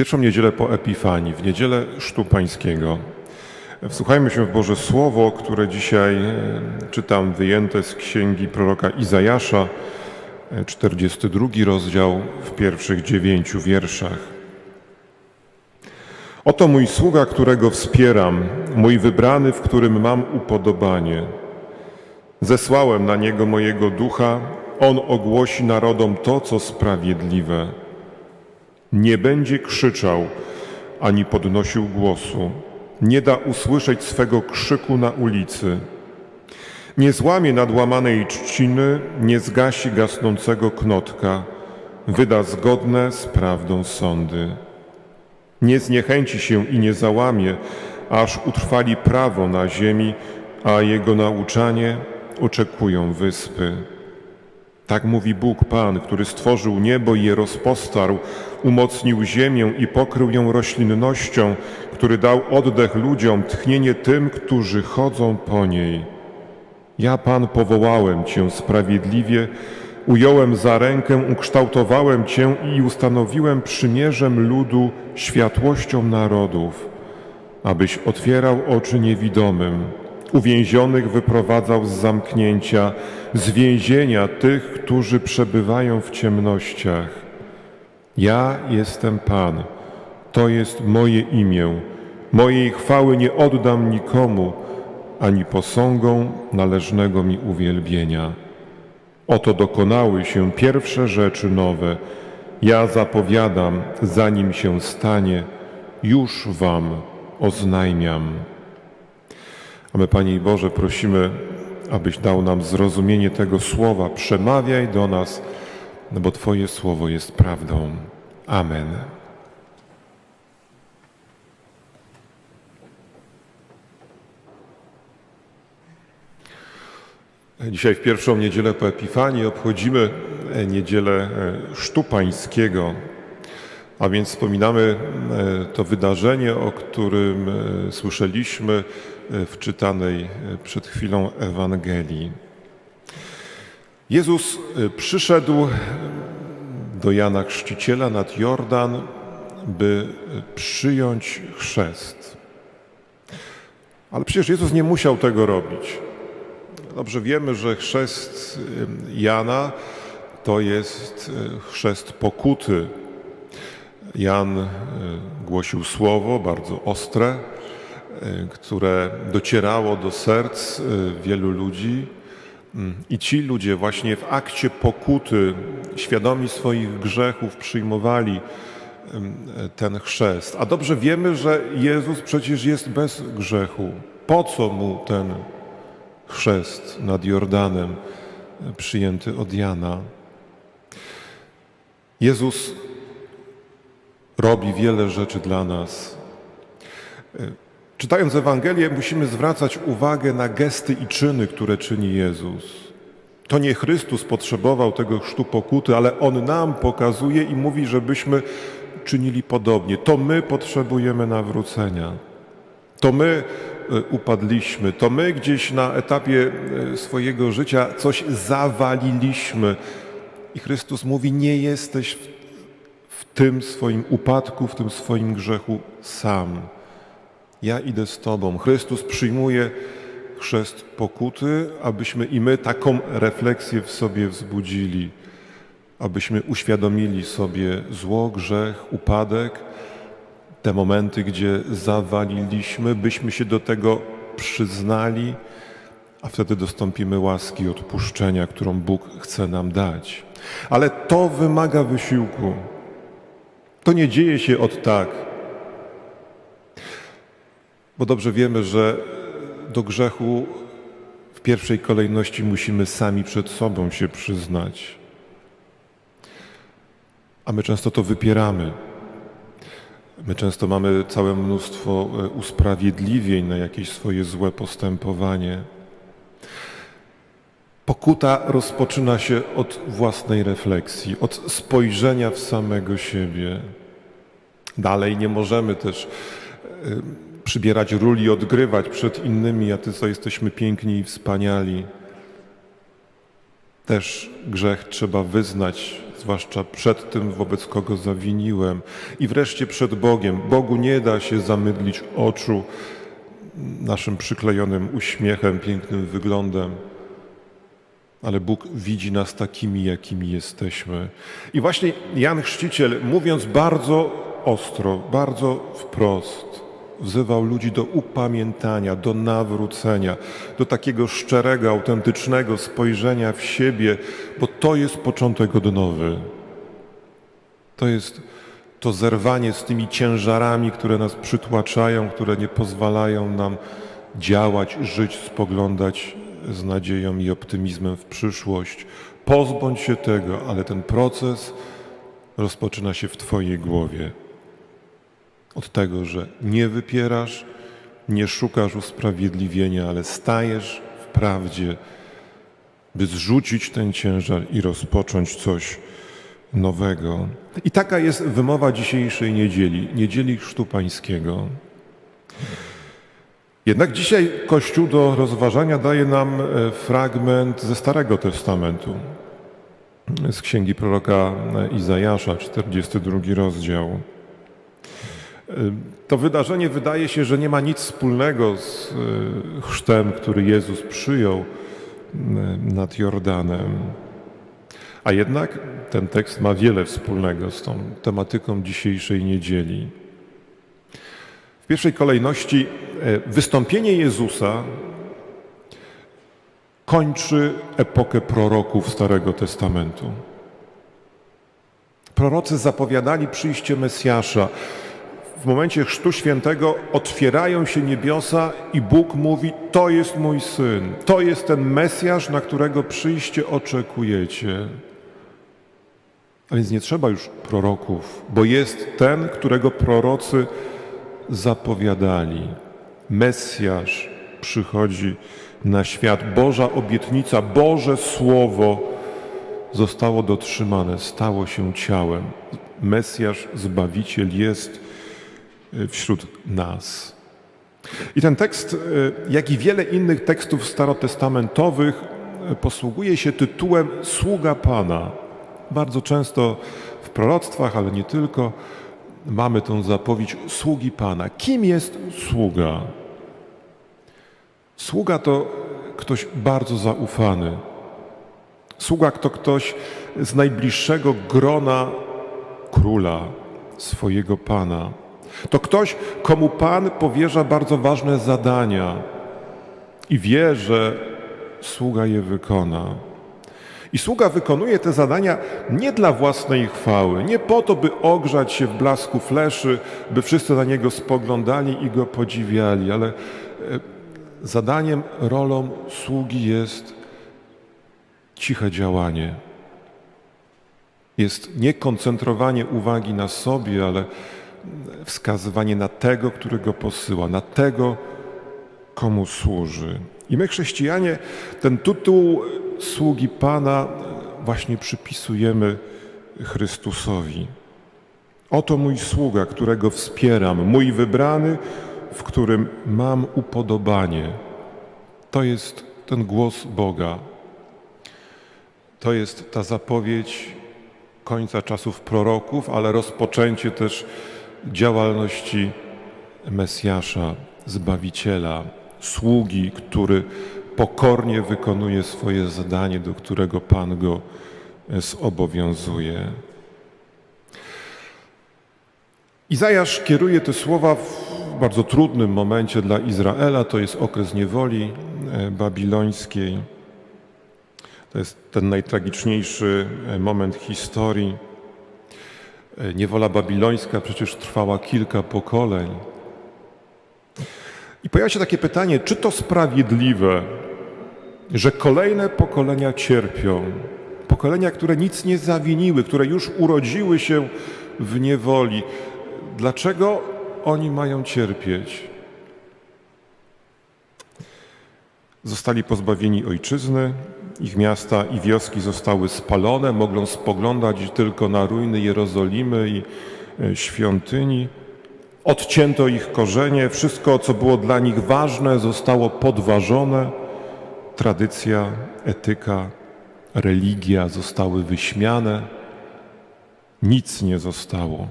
pierwszą niedzielę po Epifanii, w niedzielę Sztu Pańskiego. Wsłuchajmy się w Boże Słowo, które dzisiaj e, czytam wyjęte z księgi proroka Izajasza, e, 42 rozdział w pierwszych dziewięciu wierszach. Oto mój sługa, którego wspieram, mój wybrany, w którym mam upodobanie. Zesłałem na niego mojego ducha, on ogłosi narodom to, co sprawiedliwe. Nie będzie krzyczał ani podnosił głosu. Nie da usłyszeć swego krzyku na ulicy. Nie złamie nadłamanej trzciny, nie zgasi gasnącego knotka. Wyda zgodne z prawdą sądy. Nie zniechęci się i nie załamie, aż utrwali prawo na ziemi, a jego nauczanie oczekują wyspy. Tak mówi Bóg Pan, który stworzył niebo i je rozpostarł, umocnił ziemię i pokrył ją roślinnością, który dał oddech ludziom, tchnienie tym, którzy chodzą po niej. Ja, Pan, powołałem Cię sprawiedliwie, ująłem za rękę, ukształtowałem Cię i ustanowiłem przymierzem ludu światłością narodów, abyś otwierał oczy niewidomym, uwięzionych wyprowadzał z zamknięcia, z więzienia tych, którzy przebywają w ciemnościach. Ja jestem Pan, to jest moje imię. Mojej chwały nie oddam nikomu, ani posągom należnego mi uwielbienia. Oto dokonały się pierwsze rzeczy nowe. Ja zapowiadam, zanim się stanie, już Wam oznajmiam. A my, Panie Boże, prosimy, abyś dał nam zrozumienie tego słowa. Przemawiaj do nas, bo Twoje słowo jest prawdą. Amen. Dzisiaj w pierwszą niedzielę po Epifanii obchodzimy e, niedzielę e, Sztu Pańskiego, a więc wspominamy e, to wydarzenie, o którym e, słyszeliśmy e, w czytanej e, przed chwilą Ewangelii. Jezus e, przyszedł do Jana Chrzciciela nad Jordan, by e, przyjąć chrzest. Ale przecież Jezus nie musiał tego robić. Dobrze wiemy, że chrzest e, Jana to jest e, chrzest pokuty. Jan e, głosił słowo bardzo ostre, e, które docierało do serc e, wielu ludzi. Mm, I ci ludzie właśnie w akcie pokuty, świadomi swoich grzechów, przyjmowali e, ten chrzest. A dobrze wiemy, że Jezus przecież jest bez grzechu. Po co mu ten chrzest nad Jordanem e, przyjęty od Jana? Jezus robi wiele rzeczy dla nas. Czytając Ewangelię, musimy zwracać uwagę na gesty i czyny, które czyni Jezus. To nie Chrystus potrzebował tego chrztu pokuty, ale On nam pokazuje i mówi, żebyśmy czynili podobnie. To my potrzebujemy nawrócenia. To my e, upadliśmy, to my gdzieś na etapie e, swojego życia coś zawaliliśmy. I Chrystus mówi: Nie jesteś w, w tym swoim upadku, w tym swoim grzechu sam. Ja idę z Tobą. Chrystus przyjmuje chrzest pokuty, abyśmy i my taką refleksję w sobie wzbudzili, abyśmy uświadomili sobie zło, grzech, upadek, te momenty, gdzie zawaliliśmy, byśmy się do tego przyznali, a wtedy dostąpimy łaski odpuszczenia, którą Bóg chce nam dać. Ale to wymaga wysiłku. To nie dzieje się od tak. Bo dobrze wiemy, że do grzechu w pierwszej kolejności musimy sami przed sobą się przyznać. A my często to wypieramy. My często mamy całe mnóstwo e, usprawiedliwień na jakieś swoje złe postępowanie. Pokuta rozpoczyna się od własnej refleksji, od spojrzenia w samego siebie. Dalej nie możemy też y, przybierać ról i odgrywać przed innymi, a ty co jesteśmy piękni i wspaniali. też grzech trzeba wyznać, zwłaszcza przed tym, wobec kogo zawiniłem. I wreszcie przed Bogiem. Bogu nie da się zamydlić oczu naszym przyklejonym uśmiechem, pięknym wyglądem, ale Bóg widzi nas takimi, jakimi jesteśmy. I właśnie Jan Chrzciciel, mówiąc bardzo ostro, bardzo wprost, wzywał ludzi do upamiętania, do nawrócenia, do takiego szczerego, autentycznego spojrzenia w siebie, bo to jest początek odnowy. To jest to zerwanie z tymi ciężarami, które nas przytłaczają, które nie pozwalają nam działać, żyć, spoglądać z nadzieją i optymizmem w przyszłość. Pozbądź się tego, ale ten proces rozpoczyna się w Twojej głowie. Od tego, że nie wypierasz, nie szukasz usprawiedliwienia, ale stajesz w prawdzie, by zrzucić ten ciężar i rozpocząć coś nowego. I taka jest wymowa dzisiejszej niedzieli, niedzieli Chrztu Pańskiego. Jednak dzisiaj Kościół do rozważania daje nam e, fragment ze Starego Testamentu, z księgi proroka Izajasza, 42 rozdział. E, To wydarzenie wydaje się, że nie ma nic wspólnego z e, chrztem, który Jezus przyjął m, nad Jordanem. A jednak ten tekst ma wiele wspólnego z tą tematyką dzisiejszej niedzieli. W pierwszej kolejności wystąpienie Jezusa kończy epokę proroków Starego Testamentu. Prorocy zapowiadali przyjście Mesjasza. W momencie Chrztu Świętego otwierają się niebiosa i Bóg mówi: To jest mój syn, to jest ten Mesjasz, na którego przyjście oczekujecie. A więc nie trzeba już proroków, bo jest ten, którego prorocy zapowiadali. Mesjasz przychodzi na świat. Boża obietnica, Boże Słowo zostało dotrzymane, stało się ciałem. Mesjasz, Zbawiciel jest wśród nas. I ten tekst, y, jak i wiele innych tekstów starotestamentowych, y, posługuje się tytułem Sługa Pana. Bardzo często w proroctwach, ale nie tylko, mamy tą zapowiedź sługi Pana. Kim jest sługa? Sługa to ktoś bardzo zaufany. Sługa to ktoś z najbliższego grona króla, swojego Pana. To ktoś, komu Pan powierza bardzo ważne zadania i wie, że sługa je wykona. I sługa wykonuje te zadania nie dla własnej chwały, nie po to, by ogrzać się w blasku fleszy, by wszyscy na niego spoglądali i go podziwiali, ale e, zadaniem, rolą sługi jest ciche działanie. Jest nie koncentrowanie uwagi na sobie, ale wskazywanie na tego, którego posyła, na tego, komu służy. I my, chrześcijanie, ten tytuł sługi Pana właśnie przypisujemy Chrystusowi. Oto mój sługa, którego wspieram, mój wybrany, w którym mam upodobanie. To jest ten głos Boga. To jest ta zapowiedź końca czasów proroków, ale rozpoczęcie też działalności Mesjasza, Zbawiciela, sługi, który pokornie wykonuje swoje zadanie, do którego Pan go zobowiązuje. Izajasz kieruje te słowa w bardzo trudnym momencie dla Izraela, to jest okres niewoli e, babilońskiej. To jest ten najtragiczniejszy e, moment historii. E, Niewola babilońska przecież trwała kilka pokoleń. I pojawia się takie pytanie, czy to sprawiedliwe, że kolejne pokolenia cierpią, pokolenia, które nic nie zawiniły, które już urodziły się w niewoli. Dlaczego oni mają cierpieć? Zostali pozbawieni ojczyzny, ich miasta i wioski zostały spalone, mogą spoglądać tylko na ruiny Jerozolimy i e, świątyni. Odcięto ich korzenie, wszystko, co było dla nich ważne, zostało podważone. Tradycja, etyka, religia zostały wyśmiane, nic nie zostało.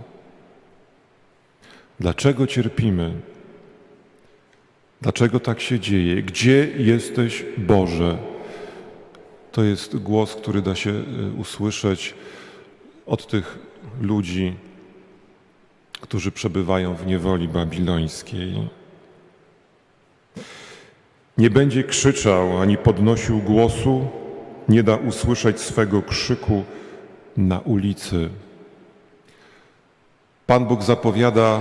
Dlaczego cierpimy? Dlaczego tak się dzieje? Gdzie jesteś, Boże? To jest głos, który da się y, usłyszeć od tych ludzi, którzy przebywają w niewoli babilońskiej. Nie będzie krzyczał ani podnosił głosu, nie da usłyszeć swego krzyku na ulicy. Pan Bóg zapowiada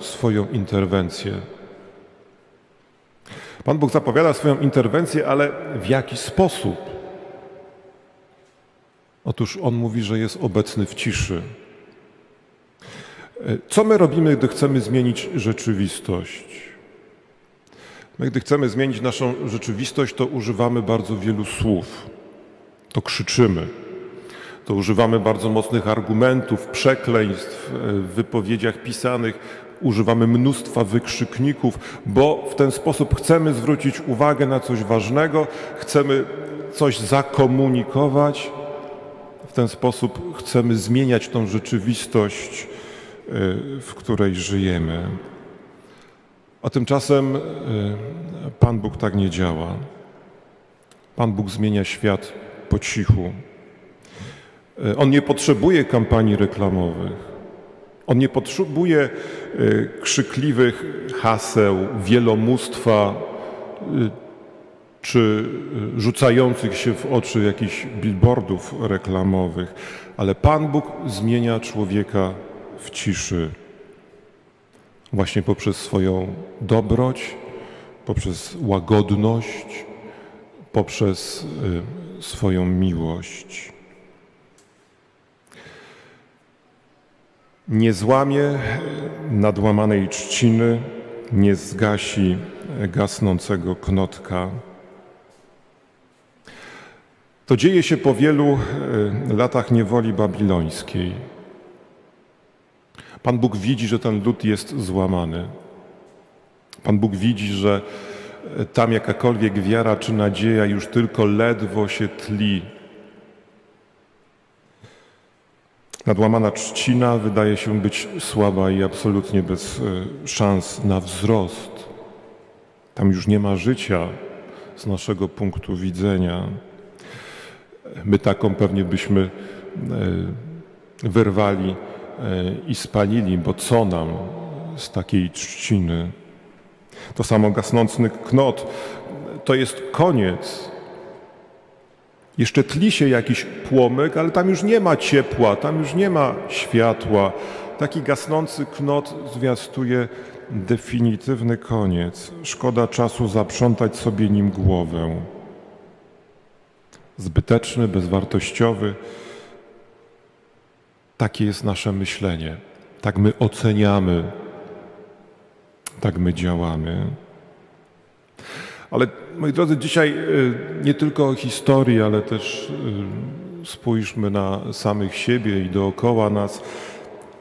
y, swoją interwencję. Pan Bóg zapowiada swoją interwencję, ale w jaki sposób? Otóż On mówi, że jest obecny w ciszy. Y, Co my robimy, gdy chcemy zmienić rzeczywistość? My, gdy chcemy zmienić naszą rzeczywistość, to używamy bardzo wielu słów. To krzyczymy. To używamy bardzo mocnych argumentów, przekleństw e, w wypowiedziach pisanych. Używamy mnóstwa wykrzykników, bo w ten sposób chcemy zwrócić uwagę na coś ważnego, chcemy coś zakomunikować. Ten sposób chcemy zmieniać tą rzeczywistość, e, w której żyjemy. A tymczasem y, Pan Bóg tak nie działa. Pan Bóg zmienia świat po cichu. Y, On nie potrzebuje kampanii reklamowych. On nie potrzebuje krzykliwych haseł, wielomóstwa czy y, rzucających się w oczy jakichś billboardów reklamowych, ale Pan Bóg zmienia człowieka w ciszy właśnie poprzez swoją dobroć, poprzez łagodność, poprzez y, swoją miłość. Nie złamie y, nadłamanej trzciny, nie zgasi gasnącego knotka. To dzieje się po wielu y, latach niewoli babilońskiej. Pan Bóg widzi, że ten lud jest złamany. Pan Bóg widzi, że tam jakakolwiek wiara czy nadzieja już tylko ledwo się tli. Nadłamana trzcina wydaje się być słaba i absolutnie bez e, szans na wzrost. Tam już nie ma życia z naszego punktu widzenia. My taką pewnie byśmy e, wyrwali e, i spalili, bo co nam z takiej trzciny? To samo gasnący knot to jest koniec. Jeszcze tli się jakiś płomyk, ale tam już nie ma ciepła, tam już nie ma światła. Taki gasnący knot zwiastuje definitywny koniec. Szkoda czasu zaprzątać sobie nim głowę. Zbyteczny, bezwartościowy. Takie jest nasze myślenie. Tak my oceniamy, tak my działamy. Ale moi drodzy, dzisiaj y, nie tylko o historii, ale też y, spójrzmy na samych siebie i dookoła nas.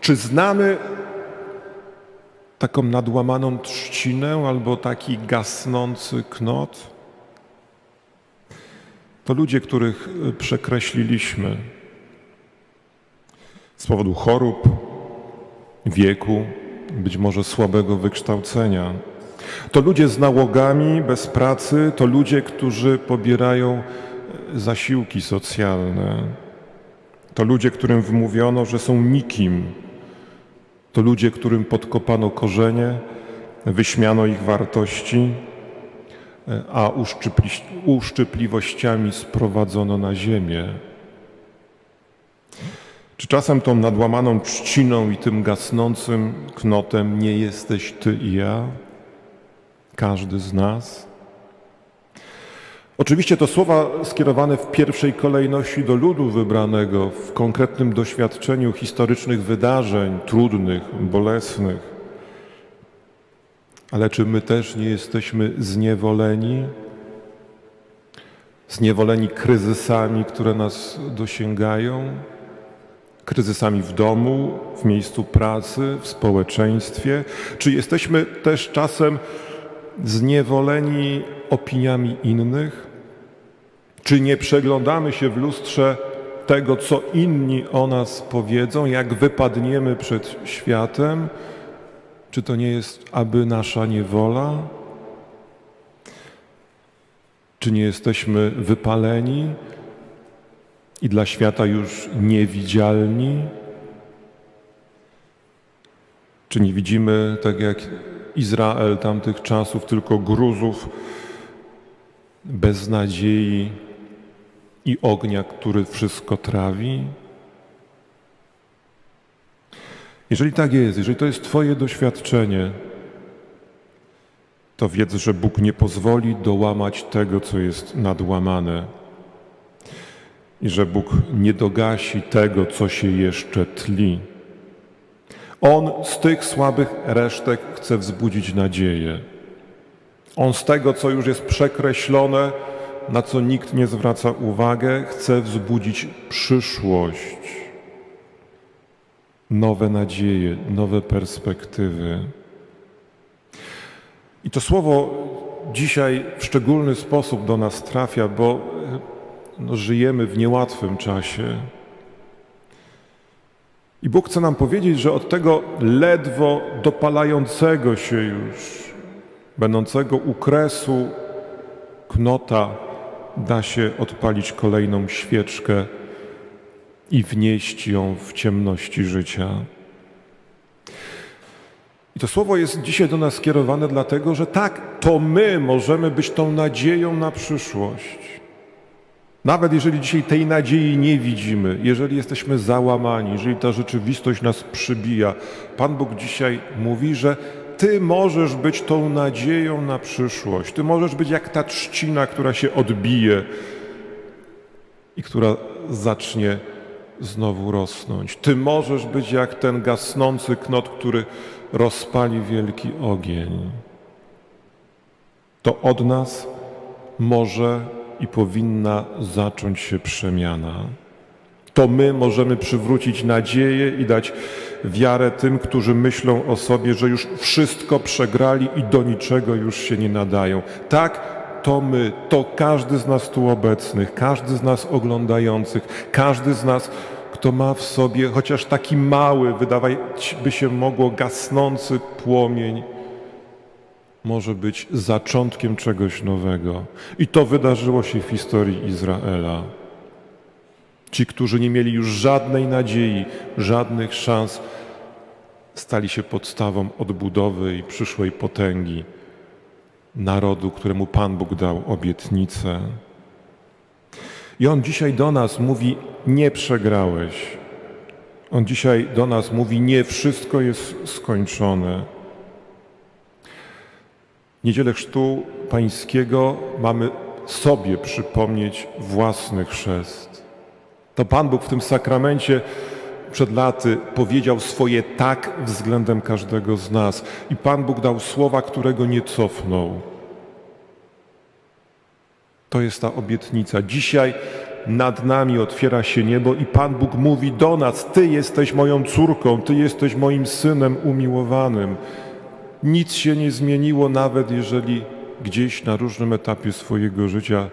Czy znamy taką nadłamaną trzcinę albo taki gasnący knot? To ludzie, których y, przekreśliliśmy z powodu chorób, wieku, być może słabego wykształcenia. To ludzie z nałogami, bez pracy, to ludzie, którzy pobierają e, zasiłki socjalne. To ludzie, którym wmówiono, że są nikim. To ludzie, którym podkopano korzenie, wyśmiano ich wartości, a uszczypli, uszczypliwościami sprowadzono na ziemię. Czy czasem tą nadłamaną trzciną i tym gasnącym knotem nie jesteś ty i ja? Każdy z nas? Oczywiście to słowa skierowane w pierwszej kolejności do ludu wybranego w konkretnym doświadczeniu historycznych wydarzeń trudnych, bolesnych. Ale czy my też nie jesteśmy zniewoleni? Zniewoleni kryzysami, które nas dosięgają? kryzysami w domu, w miejscu pracy, w społeczeństwie? Czy jesteśmy też czasem zniewoleni opiniami innych? Czy nie przeglądamy się w lustrze tego, co inni o nas powiedzą, jak wypadniemy przed światem? Czy to nie jest aby nasza niewola? Czy nie jesteśmy wypaleni i dla świata już niewidzialni? Czy nie widzimy, tak jak Izrael tamtych czasów, tylko gruzów, beznadziei i ognia, który wszystko trawi? Jeżeli tak jest, jeżeli to jest Twoje doświadczenie, to wiedz, że Bóg nie pozwoli dołamać tego, co jest nadłamane i że Bóg nie dogasi tego, co się jeszcze tli. On z tych słabych resztek chce wzbudzić nadzieję. On z tego, co już jest przekreślone, na co nikt nie zwraca uwagę, chce wzbudzić przyszłość, nowe nadzieje, nowe perspektywy. I to słowo dzisiaj w szczególny sposób do nas trafia, bo no, żyjemy w niełatwym czasie. I Bóg chce nam powiedzieć, że od tego ledwo dopalającego się już, będącego u kresu knota, da się odpalić kolejną świeczkę i wnieść ją w ciemności życia. I to słowo jest dzisiaj do nas skierowane, dlatego że tak, to my możemy być tą nadzieją na przyszłość. Nawet jeżeli dzisiaj tej nadziei nie widzimy, jeżeli jesteśmy załamani, jeżeli ta rzeczywistość nas przybija, Pan Bóg dzisiaj mówi, że Ty możesz być tą nadzieją na przyszłość. Ty możesz być jak ta trzcina, która się odbije i która zacznie znowu rosnąć. Ty możesz być jak ten gasnący knot, który rozpali wielki ogień. To od nas może i powinna zacząć się przemiana. To my możemy przywrócić nadzieję i dać wiarę tym, którzy myślą o sobie, że już wszystko przegrali i do niczego już się nie nadają. Tak, to my, to każdy z nas tu obecnych, każdy z nas oglądających, każdy z nas, kto ma w sobie chociaż taki mały, wydawać by się mogło, gasnący płomień, może być zaczątkiem czegoś nowego. I to wydarzyło się w historii Izraela. Ci, którzy nie mieli już żadnej nadziei, żadnych szans, stali się podstawą odbudowy i przyszłej potęgi narodu, któremu Pan Bóg dał obietnicę. I On dzisiaj do nas mówi: Nie przegrałeś. On dzisiaj do nas mówi: Nie wszystko jest skończone. Niedzielę Chrztu Pańskiego mamy sobie przypomnieć własny chrzest. To Pan Bóg w tym sakramencie przed laty powiedział swoje tak względem każdego z nas. I Pan Bóg dał słowa, którego nie cofnął. To jest ta obietnica. Dzisiaj nad nami otwiera się niebo i Pan Bóg mówi do nas: Ty jesteś moją córką, Ty jesteś moim synem umiłowanym. Nic się nie zmieniło, nawet jeżeli gdzieś na różnym etapie swojego życia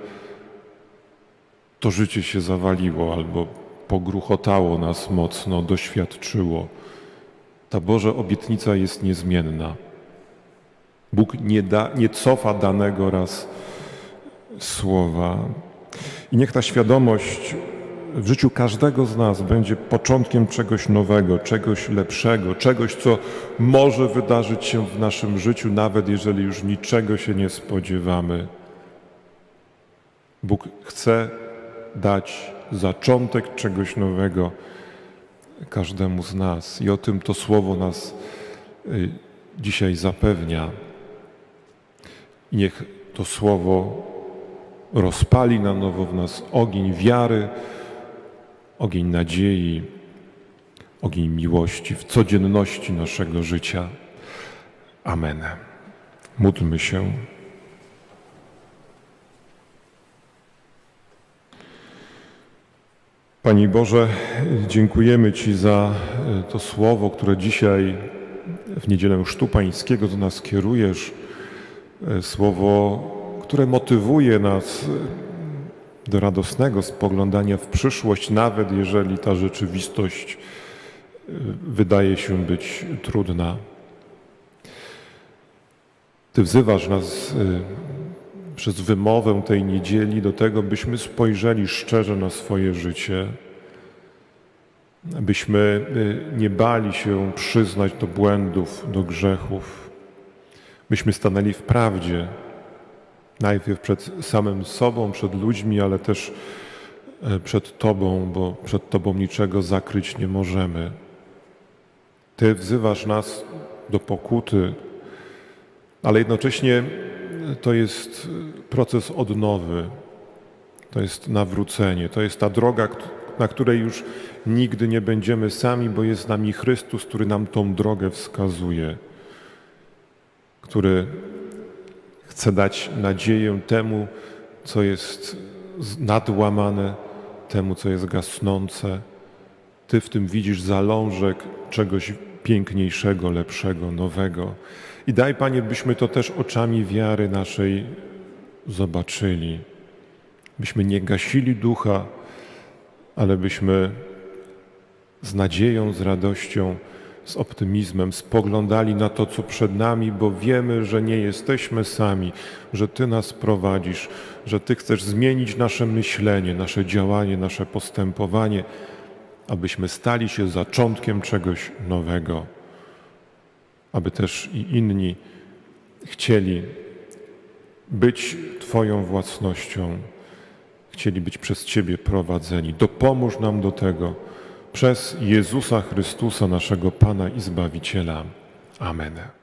to życie się zawaliło albo pogruchotało nas mocno, doświadczyło. Ta Boża obietnica jest niezmienna. Bóg nie, da, nie cofa danego raz słowa. I niech ta świadomość w życiu każdego z nas będzie początkiem czegoś nowego, czegoś lepszego, czegoś, co może wydarzyć się w naszym życiu, nawet jeżeli już niczego się nie spodziewamy. Bóg chce dać zaczątek czegoś nowego każdemu z nas i o tym to słowo nas y, dzisiaj zapewnia. I niech to słowo rozpali na nowo w nas ogień wiary, ogień nadziei, ogień miłości w codzienności naszego życia. Amen. Módlmy się. Panie Boże, dziękujemy Ci za e, to słowo, które dzisiaj w niedzielę Chrztu Pańskiego do nas kierujesz. E, słowo, które motywuje nas do radosnego spoglądania w przyszłość, nawet jeżeli ta rzeczywistość wydaje się być trudna. Ty wzywasz nas przez wymowę tej niedzieli do tego, byśmy spojrzeli szczerze na swoje życie, byśmy y, nie bali się przyznać do błędów, do grzechów, byśmy stanęli w prawdzie, najpierw przed samym sobą, przed ludźmi, ale też e, przed Tobą, bo przed Tobą niczego zakryć nie możemy. Ty wzywasz nas do pokuty, ale jednocześnie to jest proces odnowy, to jest nawrócenie, to jest ta droga, na której już nigdy nie będziemy sami, bo jest z nami Chrystus, który nam tą drogę wskazuje, który chce dać nadzieję temu, co jest nadłamane, temu, co jest gasnące. Ty w tym widzisz zalążek czegoś piękniejszego, lepszego, nowego. I daj, Panie, byśmy to też oczami wiary naszej zobaczyli. Byśmy nie gasili ducha, ale byśmy z nadzieją, z radością, z optymizmem spoglądali na to, co przed nami, bo wiemy, że nie jesteśmy sami, że Ty nas prowadzisz, że Ty chcesz zmienić nasze myślenie, nasze działanie, nasze postępowanie, abyśmy stali się zaczątkiem czegoś nowego, aby też i inni chcieli być Twoją własnością, chcieli być przez Ciebie prowadzeni. Dopomóż nam do tego przez Jezusa Chrystusa, naszego Pana i Zbawiciela. Amen.